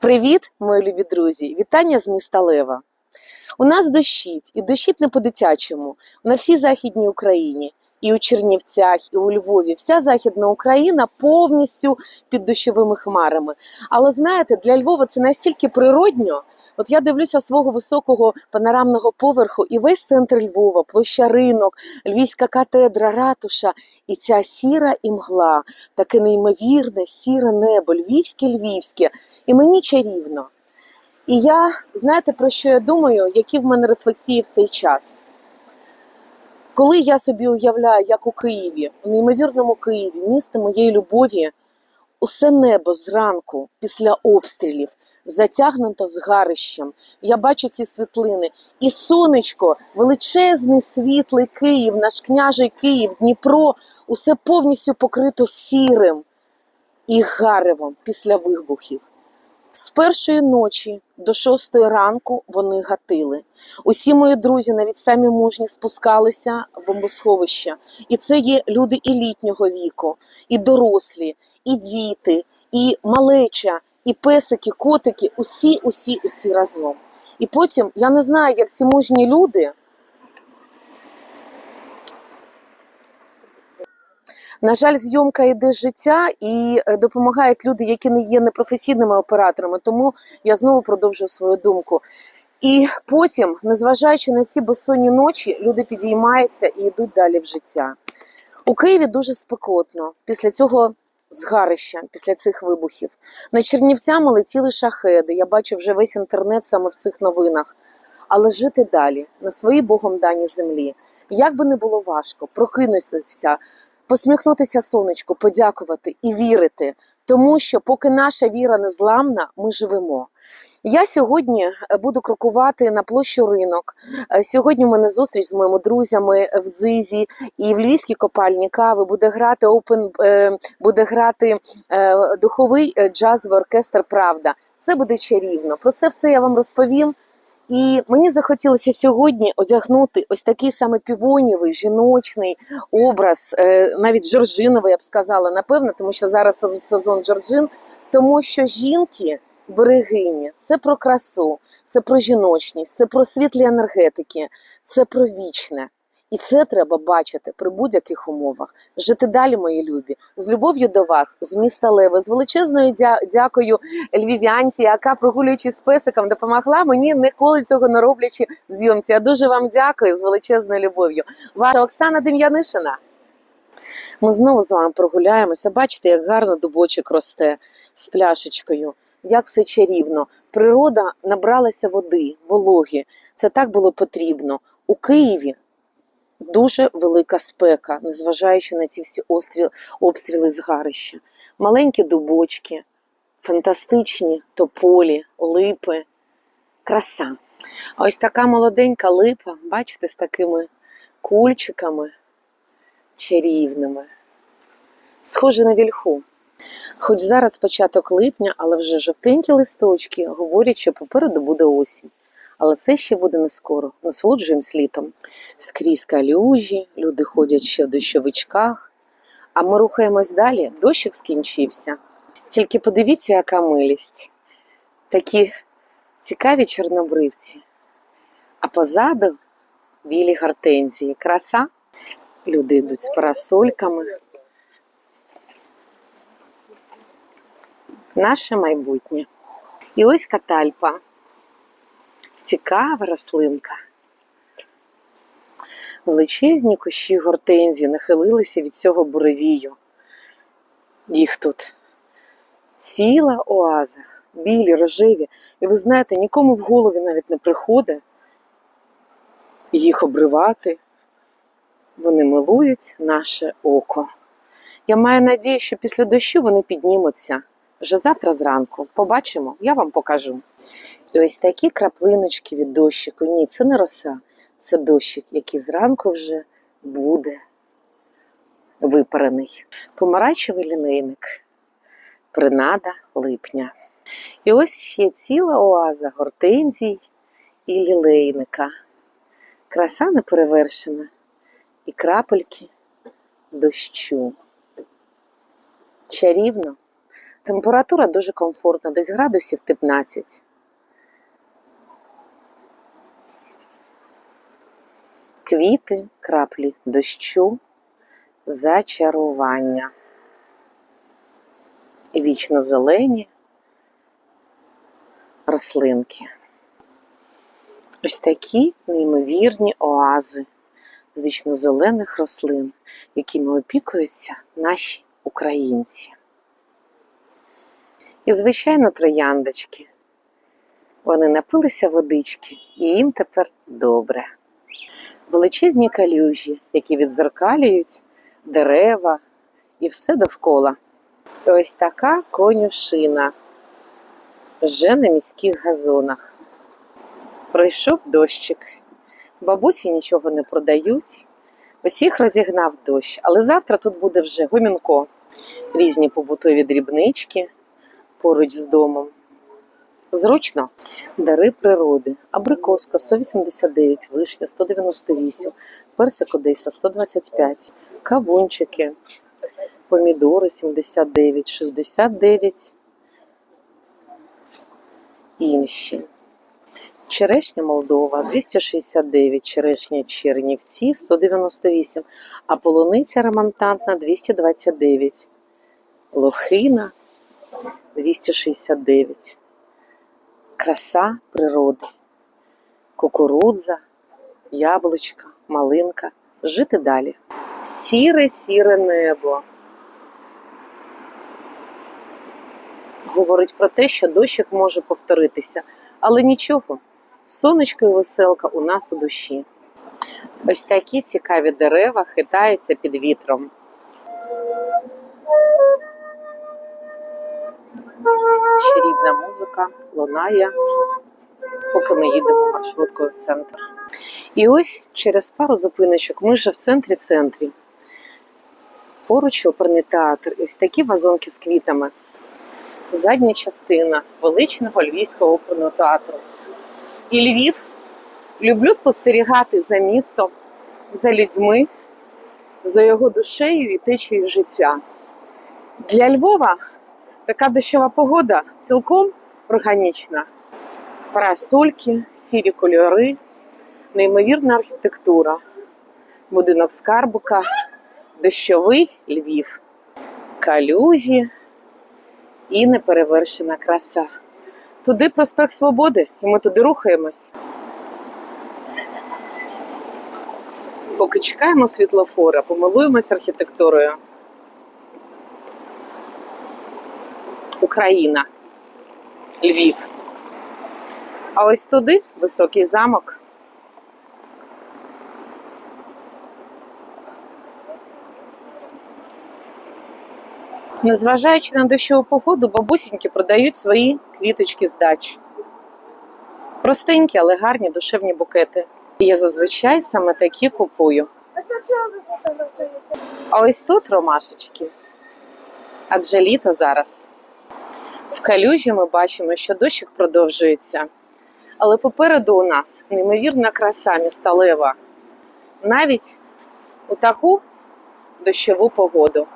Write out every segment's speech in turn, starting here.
Привіт, мої любі друзі! Вітання з міста Лева. У нас дощить, і дощить не по-дитячому на всій Західній Україні. І у Чернівцях, і у Львові. Вся Західна Україна повністю під дощовими хмарами. Але знаєте, для Львова це настільки природньо. От я дивлюся свого високого панорамного поверху, і весь центр Львова, площа ринок, Львівська катедра, ратуша, і ця сіра імгла, таке неймовірне сіре небо, львівське, львівське. І мені чарівно. І я, знаєте, про що я думаю, які в мене рефлексії в цей час? Коли я собі уявляю, як у Києві, у неймовірному Києві, місто моєї любові, усе небо зранку після обстрілів затягнуто згарищем. Я бачу ці світлини. І сонечко, величезний світлий Київ, наш княжий Київ, Дніпро, усе повністю покрито сірим і гаревом після вибухів. З першої ночі до шостої ранку вони гатили. Усі мої друзі, навіть самі мужні, спускалися в бомбосховища. І це є люди і літнього віку, і дорослі, і діти, і малеча, і песики, котики, усі, усі, усі разом. І потім я не знаю, як ці мужні люди. На жаль, зйомка йде життя і е, допомагають люди, які не є непрофесійними операторами. Тому я знову продовжую свою думку. І потім, незважаючи на ці безсонні ночі, люди підіймаються і йдуть далі в життя. У Києві дуже спекотно після цього згарища, після цих вибухів. Над Чернівцями летіли шахеди. Я бачу вже весь інтернет саме в цих новинах. Але жити далі на своїй Богом даній землі. Як би не було важко, прокинутися, посміхнутися сонечку, подякувати і вірити, тому що поки наша віра не зламна, ми живемо. Я сьогодні е, буду крокувати на площу ринок. Е, Сьогодні в мене зустріч з моїми друзями в Дзизі і в Львівській копальні кави буде грати опен, буде грати е, духовий джазовий оркестр Правда. Це буде чарівно. Про це все я вам розповім. І мені захотілося сьогодні одягнути ось такий саме півонівий жіночний образ, е, навіть жоржиновий, я б сказала, напевно, тому що зараз сезон жоржин, тому що жінки. Берегині, це про красу, це про жіночність, це про світлі енергетики, це про вічне. І це треба бачити при будь-яких умовах. Жити далі, мої любі, з любов'ю до вас, з міста Леви, з величезною дя- дякою львів'янці, яка, прогулюючись з песиком, допомогла мені ніколи цього не роблячи в зйомці. Я дуже вам дякую з величезною любов'ю. Ваша Оксана Дем'янишина. Ми знову з вами прогуляємося. Бачите, як гарно дубочок росте з пляшечкою, як все чарівно. Природа набралася води, вологи. Це так було потрібно. У Києві дуже велика спека, незважаючи на ці всі острі, обстріли згарища. Маленькі дубочки, фантастичні тополі, липи, краса. Ось така молоденька липа, бачите, з такими кульчиками чарівними, схоже на вільху. Хоч зараз початок липня, але вже жовтенькі листочки говорять, що попереду буде осінь. Але це ще буде не скоро. Насолоджуємось літом. Скрізь калюжі, люди ходять ще в дощовичках. А ми рухаємось далі. Дощик скінчився. Тільки подивіться, яка милість. Такі цікаві чорнобривці. А позаду білі гортензії. Краса. Люди йдуть з парасольками. Наше майбутнє. І ось катальпа. Цікава рослинка. Величезні кущі гортензії нахилилися від цього буревію. Їх тут ціла оаза, білі, рожеві. І ви знаєте, нікому в голові навіть не приходить їх обривати. Вони милують наше око. Я маю надію, що після дощу вони піднімуться. Вже завтра зранку. Побачимо, я вам покажу. І ось такі краплиночки від дощику. Ні, це не роса, це дощик, який зранку вже буде випарений. Помаранчевий лілейник, принада липня. І ось ще ціла оаза гортензій і лілейника. Краса неперевершена і крапельки дощу. Чарівно. Температура дуже комфортна, десь градусів 15. Квіти, краплі дощу, зачарування. Вічно зелені рослинки. Ось такі неймовірні оази з вічно зелених рослин, якими опікуються наші українці. І, звичайно, трояндочки. Вони напилися водички, і їм тепер добре. Величезні калюжі, які відзеркалюють дерева і все довкола. Ось така конюшина вже на міських газонах. Пройшов дощик. Бабусі нічого не продають. Усіх розігнав дощ, але завтра тут буде вже гомінко. Різні побутові дрібнички поруч з домом. Зручно дари природи. Абрикоска 189, вишня 198, персик Одеса 125, кавунчики, помідори 79, 69, інші. Черешня Молдова 269, черешня Чернівці 198, а полуниця романтантна 229, лохина 269. Краса природи, кукурудза, яблучка, малинка. Жити далі. Сіре, сіре небо. Говорить про те, що дощик може повторитися, але нічого. Сонечко і веселка у нас у душі. Ось такі цікаві дерева хитаються під вітром. Чарівна музика лунає, поки ми їдемо маршруткою в центр. І ось через пару зупиночок ми вже в центрі центрі. Поруч оперний театр, і ось такі вазонки з квітами. Задня частина величного львівського оперного театру. І Львів люблю спостерігати за містом, за людьми, за його душею і течією життя. Для Львова така дощова погода цілком органічна. Парасольки, сірі кольори, неймовірна архітектура, будинок скарбука, дощовий Львів, калюжі і неперевершена краса. Туди проспект Свободи, і ми туди рухаємось. Поки чекаємо світлофора, помилуємось архітектурою. Україна, Львів. А ось туди високий замок. Незважаючи на дощову погоду, бабусіньки продають свої квіточки з дач. Простенькі, але гарні душевні букети. І я зазвичай саме такі купую. А ось тут ромашечки. Адже літо зараз. В калюжі ми бачимо, що дощик продовжується. Але попереду у нас неймовірна краса міста Лева. Навіть у таку дощову погоду.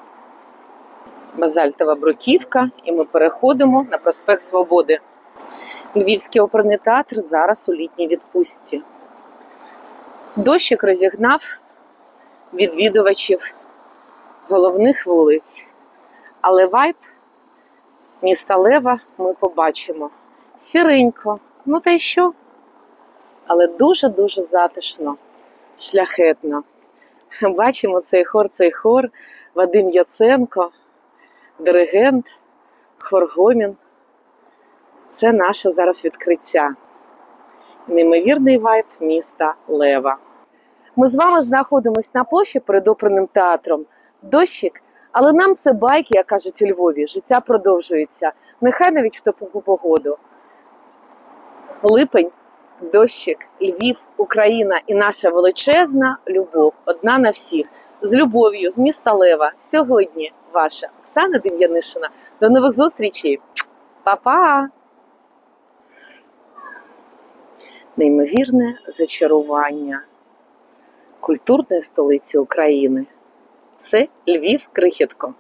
Базальтова бруківка, і ми переходимо на проспект Свободи. Львівський оперний театр зараз у літній відпустці. Дощик розігнав відвідувачів головних вулиць. Але вайб міста Лева ми побачимо сіренько, ну та й що? Але дуже-дуже затишно, шляхетно. Бачимо цей хор, цей хор, Вадим Яценко, диригент, хоргомін. Це наше зараз відкриття. Неймовірний вайб міста Лева. Ми з вами знаходимося на площі перед оперним театром. Дощик, але нам це байки, як кажуть у Львові. Життя продовжується. Нехай навіть в таку погоду. Липень, дощик, Львів, Україна і наша величезна любов одна на всіх. З любов'ю, з міста Лева. Сьогодні ваша Оксана Дем'янишина. До нових зустрічей. Па-па! Неймовірне зачарування культурної столиці України. Це Львів Крихітко.